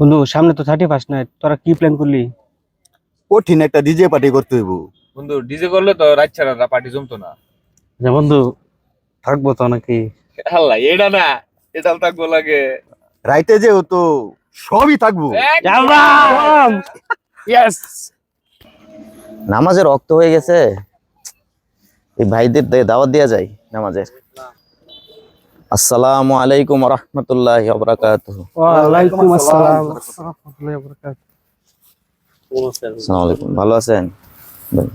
বন্ধু সামনে তো থার্টি ফার্স্ট নাইট তোরা কি প্ল্যান করলি? কঠিন একটা ডিজে পার্টি করতে হইব। বন্ধু ডিজে করলে তো রাত ছাড়া পার্টি জমতো না। আচ্ছা, বন্ধু থাকব তো নাকি? আল্লাহ এটা না এটা থাকব লাগে। রাইতে যে তো সবই থাকব। নামাজের রক্ত হয়ে গেছে। এই ভাইদের দাওয়াত দেওয়া যায় নামাজের। আসসালামু আলাইকুম রহমতুল্লাহ বরাকাতুহু ওয়ালাইকুম আসসালাম। রাহমাতুল্লাহি ওয়া বারাকাতুহু আসসালামু আলাইকুম। ভালো আছেন? ভাই।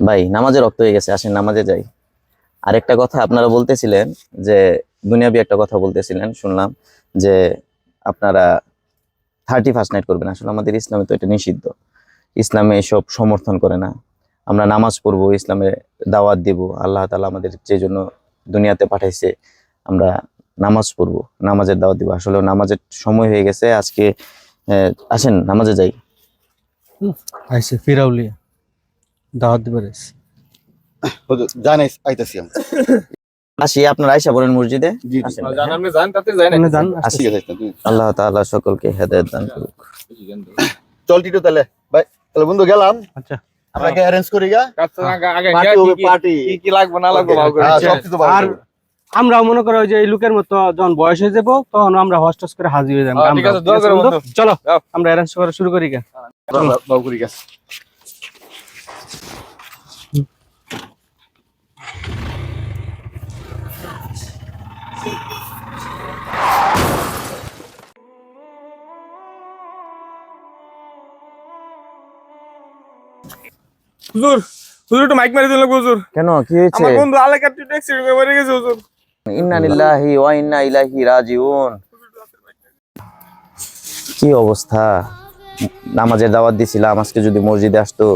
ভাই নামাজের রক্ত হয়ে গেছে আসেন নামাজে যাই। আরেকটা কথা আপনারা বলতেছিলেন যে দুনিয়াবি একটা কথা বলতেছিলেন শুনলাম যে আপনারা থার্টি ফার্স্ট নাইট করবেন। আসলে আমাদের ইসলামে তো এটা নিষিদ্ধ। ইসলামে এসব সমর্থন করে না। আমরা নামাজ পড়ব ইসলামে দাওয়াত দিব আল্লাহ তালা আমাদের যে জন্য দুনিয়াতে পাঠাইছে আমরা নামাজ পড়ব নামাজের দাওয়াত দিব। আসলে নামাজের সময় হয়ে গেছে আজকে আসেন নামাজে যাই। আইসে ফিরাউলিয়া দাওয়াত দিবে রেস। আইতাছি আসি আপনার আয়সা বলেন মসজিদে। আল্লাহ তাআলা সকলকে হেদায়েত দান করুক। চল টিটু তাহলে। ভাই তাহলে বন্ধু গেলাম। আচ্ছা। আপনাকে অ্যারেঞ্জ করি গা? পার্টি হবে কি- পার্টি কি কি লাগবে না লাগবে ভালো করে হ্যাঁ, সব কিছু আর করে। আমরাও মনে করো ওই যে এই লোকের মতো যখন বয়স হয়ে যাব তখন আমরা হস্টস করে হাজির হয়ে যাব। হ্যাঁ। চলো আমরা অ্যারেঞ্জ করা শুরু করি চলো করি গা। হুজুর হুজুর একটু মাইক মারি দিল হুজুর? কেন? কি হয়েছে? আমার বন্ধু আলেকার মরে গেছে হুজুর। ইন্না লিল্লাহি ওয়া ইন্না ইলাইহি রাজিউন। কি অবস্থা? নামাজের দাওয়াত দিছিলাম আজকে যদি মসজিদে আসতো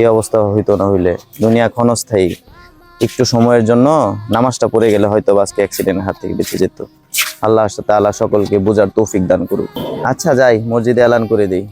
এই অবস্থা হইতো না হইলে। দুনিয়া ক্ষণস্থায়ী। একটু সময়ের জন্য নামাজটা পড়ে গেলে হয়তো আজকে অ্যাক্সিডেন্টের হাত থেকে বেঁচে যেত। আল্লাহ তাআলা সকলকে বোঝার তৌফিক দান করুক। আচ্ছা যাই মসজিদে এলান করে দেই।